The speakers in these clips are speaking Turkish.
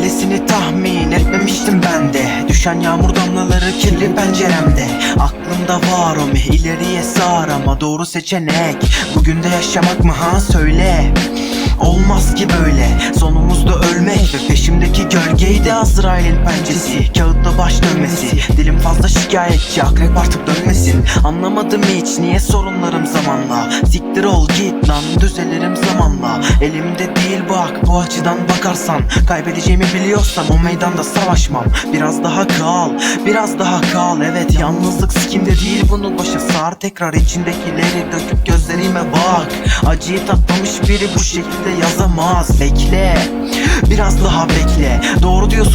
böylesini tahmin etmemiştim ben de. Düşen yağmur damlaları kirli penceremde. Aklımda var o mi ileriye sar ama doğru seçenek. Bugün de yaşamak mı ha? Söyle. Olmaz ki böyle. Sonumuzda ölmek. Ve peşimdeki gölgeydi Azrail'in pençesi. Kağıtta baş dönmesi. Dilim şikayetçi akrep artık dönmesin. Anlamadım hiç niye sorunlarım zamanla? Siktir ol git lan düzelirim zamanla. Elimde değil bak bu açıdan bakarsan. Kaybedeceğimi biliyorsam o meydanda savaşmam. Biraz daha kal biraz daha kal. Evet yalnızlık sikimde değil bunu başa sar. Tekrar içindekileri döküp gözlerime bak. Acıyı tatmamış biri bu şekilde yazamaz. Bekle biraz daha bekle. Doğru diyorsun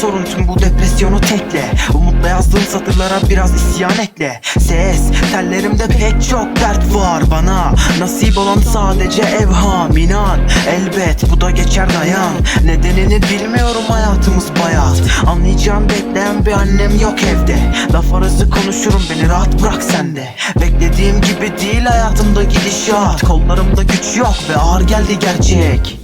sorun tüm bu depresyonu tekle. Umutla yazdığım satırlara biraz isyan ekle. Ses tellerimde pek çok dert var bana. Nasip olan sadece evham inan Elbet bu da geçer dayan. Nedenini bilmiyorum hayatımız bayat. Anlayacağım bekleyen bir annem yok evde. Laf arası konuşurum beni rahat bırak sen de Beklediğim gibi değil hayatımda gidişat. Kollarımda güç yok ve ağır geldi gerçek